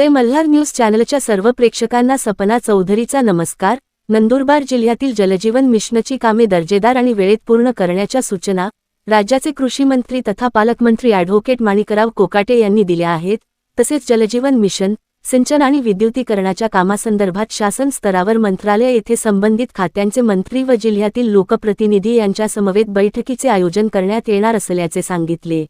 जय Malhar news चॅनलच्या सर्व प्रेक्षकांना सपना चौधरीचा नमस्कार. नंदुरबार जिल्ह्यातील जलजीवन मिशनची कामे दर्जेदार आणि वेळेत पूर्ण करण्याच्या सूचना राज्याचे कृषी मंत्री तथा पालकमंत्री ॲडव्होकेट माणिकराव कोकाटे यांनी दिल्या आहेत. तसेच जलजीवन मिशन सिंचन आणि विद्युतीकरणाच्या कामासंदर्भात शासन स्तरावर मंत्रालय येथे संबंधित खात्यांचे मंत्री व जिल्ह्यातील लोकप्रतिनिधी यांच्यासमवेत बैठकीचे आयोजन करण्यात येणार असल्याचे सांगितले.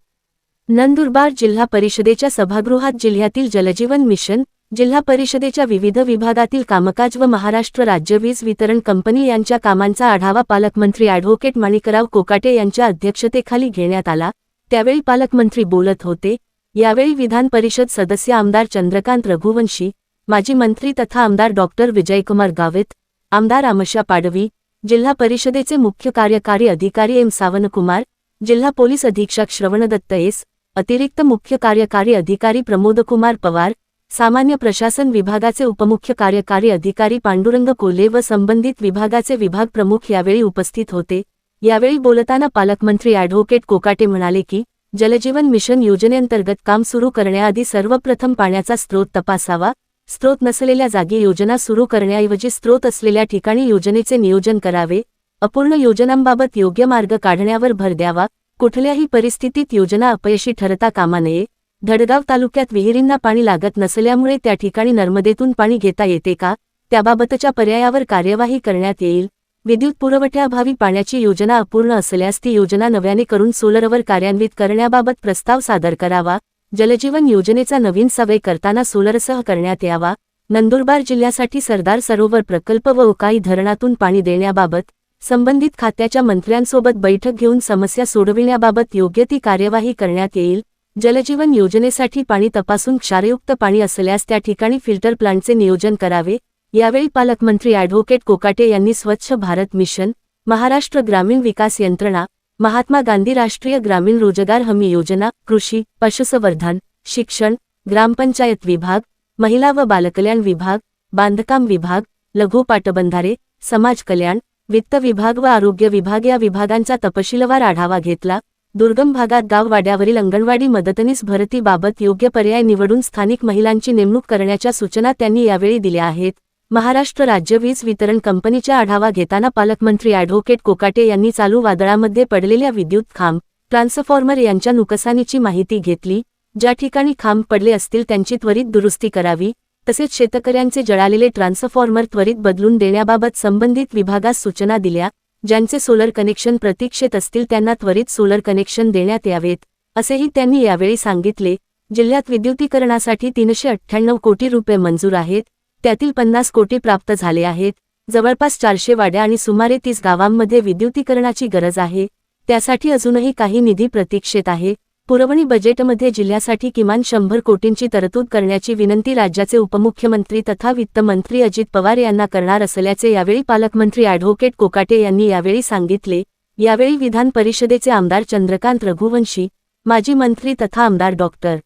नंदुरबार जिल्हा परिषदेच्या सभागृहात जिल्ह्यातील जलजीवन मिशन जिल्हा परिषदेच्या विविध विभागातील कामकाज व महाराष्ट्र राज्य वीज वितरण कंपनी यांच्या कामांचा आढावा पालकमंत्री ॲडव्होकेट माणिकराव कोकाटे यांच्या अध्यक्षतेखाली घेण्यात आला. त्यावेळी पालकमंत्री बोलत होते यावेळी विधान परिषद सदस्य आमदार चंद्रकांत रघुवंशी माजी मंत्री तथा आमदार डॉक्टर विजयकुमार गावित आमदार आमशा पाडवी जिल्हा परिषदेचे मुख्य कार्यकारी अधिकारी एम सावनकुमार जिल्हा पोलीस अधीक्षक श्रवणदत्त एस अतिरिक्त मुख्य कार्यकारी अधिकारी प्रमोदकुमार पवार सामान्य प्रशासन विभागाचे उपमुख्य कार्यकारी अधिकारी पांडुरंग कोले व संबंधित विभागाचे विभाग प्रमुख यावेळी उपस्थित होते. यावेळी बोलताना पालकमंत्री ॲडव्होकेट कोकाटे म्हणाले की जलजीवन मिशन योजनेअंतर्गत काम सुरू करण्याआधी सर्वप्रथम पाण्याचा स्रोत तपासावा. स्रोत नसलेल्या जागी योजना सुरू करण्याऐवजी स्रोत असलेल्या ठिकाणी योजनेचे नियोजन करावे. अपूर्ण योजनांबाबत योग्य मार्ग काढण्यावर भर द्यावा. कुठल्याही परिस्थितीत योजना अपयशी ठरता कामा नये. धडगाव तालुक्यात विहिरींना पाणी लागत नसल्यामुळे त्या ठिकाणी नर्मदेतून पाणी घेता येते का? त्याबाबतच्या पर्यायावर कार्यवाही करण्यात येईल. विद्युत पुरवठ्याअभावी पाण्याची योजना अपूर्ण असल्यास ती योजना नव्याने करून सोलरवर कार्यान्वित करण्याबाबत प्रस्ताव सादर करावा. जलजीवन योजनेचा नवीन सवय करताना सोलरसह करण्यात यावा. नंदुरबार जिल्ह्यासाठी सरदार सरोवर प्रकल्प व उकाई धरणातून पाणी देण्याबाबत संबंधित खात्याच्या मंत्र्यांसोबत बैठक घेऊन समस्या सोडविण्याबाबत योग्य ती कार्यवाही करण्यात येईल. जलजीवन योजनेसाठी पाणी तपासून क्षारयुक्त पाणी असल्यास त्या ठिकाणी फिल्टर प्लांटचे नियोजन करावे. यावेळी पालकमंत्री ॲडव्होकेट कोकाटे यांनी स्वच्छ भारत मिशन महाराष्ट्र ग्रामीण विकास यंत्रणा महात्मा गांधी राष्ट्रीय ग्रामीण रोजगार हमी योजना कृषी पशुसंवर्धन शिक्षण ग्रामपंचायत विभाग महिला व बालकल्याण विभाग बांधकाम विभाग लघु पाटबंधारे समाज कल्याण वित्त विभाग व आरोग्य विभाग या विभागांचा तपशीलवार आढावा घेतला. दुर्गम भागात गाववाड्यावरील अंगणवाडी मदतनीस भरतीबाबत योग्य पर्याय निवडून स्थानिक महिलांची नेमणूक करण्याच्या सूचना त्यांनी यावेळी दिल्या आहेत. महाराष्ट्र राज्य वीज वितरण कंपनीचा आढावा घेताना पालकमंत्री ॲडव्होकेट कोकाटे यांनी चालू वादळामध्ये पडलेल्या विद्युत खांब ट्रान्सफॉर्मर यांच्या नुकसानीची माहिती घेतली ज्या ठिकाणी खांब पडले असतील त्यांची त्वरित दुरुस्ती करावी तसेच शेतकऱ्यांचे जळालेले ट्रान्सफॉर्मर त्वरित बदलून देण्याबाबत संबंधित विभागास सूचना दिल्या ज्यांचे सोलर कनेक्शन प्रतीक्षेत असतील त्यांना त्वरित सोलर कनेक्शन देण्यात यावेत असेही त्यांनी यावेळी सांगितले. जिल्ह्यात विद्युतीकरणासाठी तीनशे अठ्ठ्याण्णव कोटी रुपये मंजूर आहेत त्यातील पन्नास कोटी प्राप्त झाले आहेत जवळपास चारशे वाड्या आणि सुमारे तीस गावांमध्ये विद्युतीकरणाची गरज आहे त्यासाठी अजूनही काही निधी प्रतीक्षेत आहे पुरवणी बजेटमध्ये जिल्ह्यासाठी किमान शंभर कोटींची तरतूद करण्याची विनंती राज्याचे उपमुख्यमंत्री तथा वित्तमंत्री अजित पवार यांना करणार असल्याचे यावेळी पालकमंत्री ॲडव्होकेट कोकाटे यांनी यावेळी सांगितले. यावेळी विधान परिषदेचे आमदार चंद्रकांत रघुवंशी माजी मंत्री तथा आमदार डॉक्टर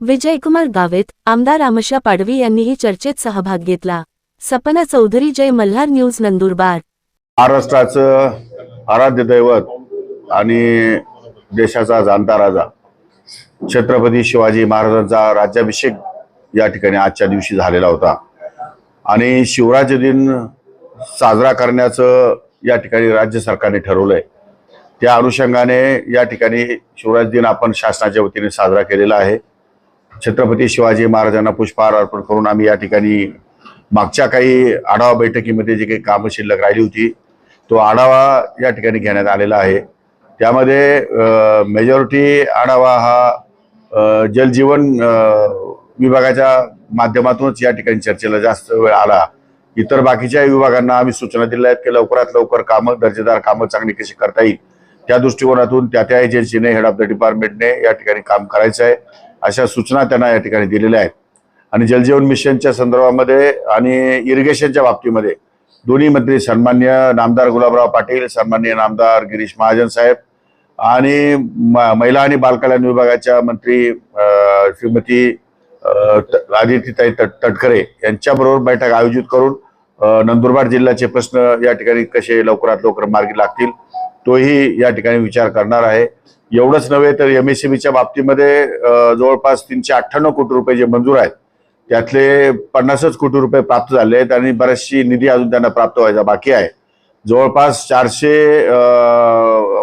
विजयकुमार गावेत आमदार आमशा पाडवी यांनीही चर्चेत सहभाग घेतला. सपना चौधरी जय मल्हार न्यूज नंदुरबार. महाराष्ट्राचं आराध्य दैवत आणि देशाचा जाणता राजा. छत्रपती शिवाजी महाराजांचा राज्याभिषेक या ठिकाणी आजच्या दिवशी झालेला होता. आणि शिवराज दिन साजरा करण्याचं या ठिकाणी राज्य सरकारने ठरवलंय. त्या अनुषंगाने या ठिकाणी शिवराज दिन आपण शासनाच्या वतीने साजरा केलेला आहे. छत्रपती शिवाजी महाराजांना पुष्पहार अर्पण करून आम्ही या ठिकाणी मागच्या काही आढावा बैठकीमध्ये जे काही कामं शिल्लक राहिली होती तो आढावा या ठिकाणी घेण्यात आलेला आहे. त्यामध्ये मेजॉरिटी आढावा हा जलजीवन विभागाच्या माध्यमातूनच या ठिकाणी चर्चेला जास्त वेळ आला. इतर बाकीच्या विभागांना आम्ही सूचना दिल्या आहेत की लवकरात लवकर कामं दर्जेदार कामं चांगली कशी करता येईल त्या दृष्टिकोनातून त्या त्या एजन्सीने हेड ऑफ द डिपार्टमेंटने या ठिकाणी काम करायचं आहे. अशा सूचना त्यांना या ठिकाणी दिलेल्या आहेत. आणि जलजीवन मिशनच्या संदर्भामध्ये आणि इरिगेशनच्या बाबतीमध्ये दोन्ही मंत्री सन्मान्य नामदार गुलाबराव पाटील सन्मान्य नामदार गिरीश महाजन साहेब आणि म- महिला आणि बालकल्याण विभागाच्या मंत्री श्रीमती अ, आदित्यताई तट तटकरे यांच्याबरोबर बैठक आयोजित करून नंदुरबार जिल्ह्याचे प्रश्न या ठिकाणी कसे लवकरात लवकर मार्गी लागतील तोही या ठिकाणी विचार करणार आहे. एवढंच नव्हे तर एम एस बाबतीमध्ये जवळपास तीनशे अठ्ठ्याण्णव कोटी रुपये जे मंजूर आहेत त्यातले पन्नासच कोटी रुपये प्राप्त झाले आहेत आणि बऱ्याचशी निधी अजून त्यांना प्राप्त व्हायचा बाकी आहे. जवळपास चारशे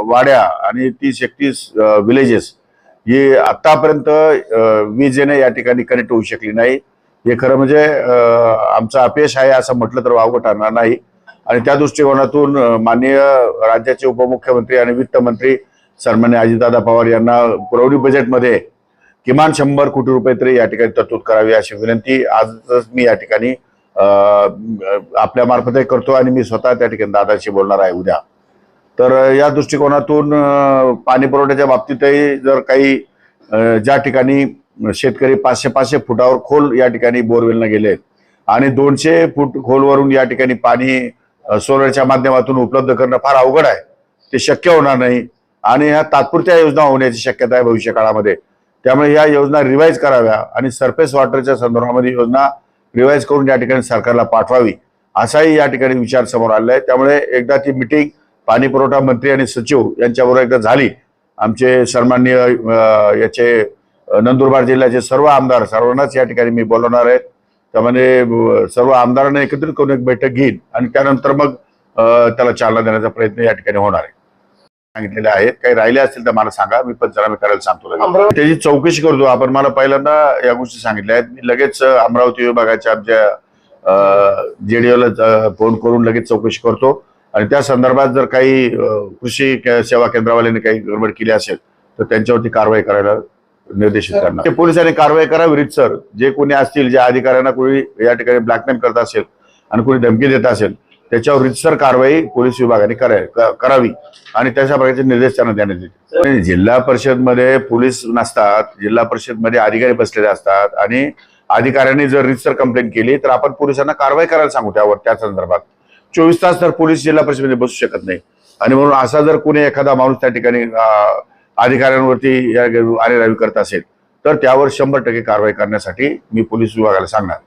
वाड्या आणि तीस एकतीस विलेजेस ही आतापर्यंत अं, विजेने या ठिकाणी कनेक्ट होऊ शकली नाही. हे खरं म्हणजे आमचा आमचं अपयश आहे असं म्हटलं तर वावगं ठरणार नाही. आणि त्या दृष्टिकोनातून माननीय राज्याचे उपमुख्यमंत्री आणि वित्तमंत्री सन्मान्य अजितदादा पवार यांना पुरवणी बजेटमध्ये किमान शंभर कोटी रुपये तरी या ठिकाणी तरतूद करावी अशी विनंती. आजच मी या ठिकाणी आपल्या मार्फतही करतो आणि मी स्वतः त्या ठिकाणी दादाशी बोलणार आहे उद्या. तर या दृष्टिकोनातून पाणी पुरवठ्याच्या बाबतीतही जर काही ज्या ठिकाणी शेतकरी पाचशे पाचशे फुटावर खोल या ठिकाणी बोरवेलनं आहेत आणि दोनशे फूट खोलवरून या ठिकाणी पाणी सोलरच्या माध्यमातून उपलब्ध करणं फार अवघड आहे. ते शक्य होणार नाही आणि ह्या तात्पुरत्या योजना होण्याची शक्यता आहे भविष्य काळामध्ये. त्यामुळे ह्या योजना रिवाईज कराव्या आणि सरफेस वॉटरच्या संदर्भामध्ये योजना रिवाईज करून या ठिकाणी सरकारला पाठवावी असाही या ठिकाणी विचार समोर आलेला आहे. त्यामुळे एकदा ती मिटिंग पाणी पुरवठा मंत्री आणि सचिव यांच्याबरोबर एकदा झाली. आमचे सन्माननीय याचे नंदुरबार जिल्ह्याचे सर्व आमदार सर्वांनाच या ठिकाणी मी बोलवणार आहे. त्यामध्ये सर्व आमदारांना एकत्रित करून एक बैठक घेईन आणि त्यानंतर मग त्याला चालना देण्याचा प्रयत्न या ठिकाणी होणार आहे. सांगितलेले आहेत. काही राहिले असतील तर मला सांगा. मी पंचनामे करायला सांगतो त्याची चौकशी करतो. आपण मला पहिल्यांदा या गोष्टी सांगितल्या आहेत. मी लगेच अमरावती विभागाच्या आमच्या जेडीओला फोन करून लगेच चौकशी करतो. आणि त्या संदर्भात जर काही कृषी सेवा केंद्रावाल्यांनी काही गडबड केली असेल तर त्यांच्यावरती कारवाई करायला निर्देशित करणार. ते पोलिसांनी कारवाई करावी सर. जे कोणी असतील ज्या अधिकाऱ्यांना कोणी या ठिकाणी ब्लॅकमेल करत असेल आणि कोणी धमकी देत असेल त्याच्यावर रितसर कारवाई पोलीस विभागाने करावी. आणि तशा प्रकारचे निर्देश त्यांना देण्यात आणि जिल्हा परिषदमध्ये पोलीस नसतात जिल्हा परिषदमध्ये अधिकारी बसलेले असतात आणि अधिकाऱ्यांनी जर रितसर कंप्लेंट केली तर आपण पोलिसांना कारवाई करायला सांगू त्यावर त्या संदर्भात. चोवीस तास तर पोलीस जिल्हा परिषदेमध्ये बसू शकत नाही. आणि म्हणून असा जर कोणी एखादा माणूस त्या ठिकाणी अधिकाऱ्यांवरती आरेरावी करत असेल तर त्यावर शंभर टक्के कारवाई करण्यासाठी मी पोलीस विभागाला सांगणार.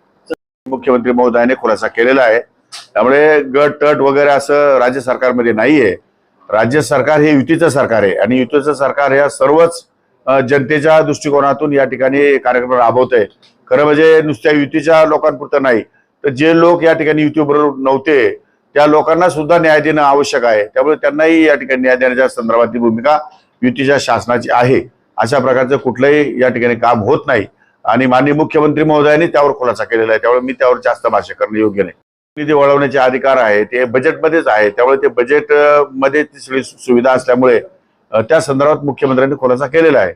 मुख्यमंत्री महोदयाने खुलासा केलेला आहे. त्यामुळे गट तट वगैरे असं राज्य सरकारमध्ये नाहीये. राज्य सरकार हे युतीचं सरकार आहे. आणि युतीचं सरकार ह्या सर्वच जनतेच्या दृष्टिकोनातून या ठिकाणी कार्यक्रम राबवत आहे खरं म्हणजे नुसत्या युतीच्या लोकांपुरतं नाही. तर जे लोक या ठिकाणी युतीबरोबर नव्हते त्या लोकांना सुद्धा न्याय देणं आवश्यक आहे. त्यामुळे त्यांनाही या ठिकाणी न्याय देण्याच्या संदर्भातली भूमिका युतीच्या शासनाची आहे. अशा प्रकारचं कुठलंही या ठिकाणी काम होत नाही. आणि माननीय मुख्यमंत्री महोदयांनी त्यावर खुलासा केलेला आहे. त्यामुळे मी त्यावर जास्त भाष्य करणं योग्य नाही. निधी वळवण्याचे अधिकार आहे ते बजेटमध्येच आहे. त्यामुळे ते बजेटमध्ये ती सगळी सुविधा असल्यामुळे त्या संदर्भात मुख्यमंत्र्यांनी खुलासा केलेला आहे.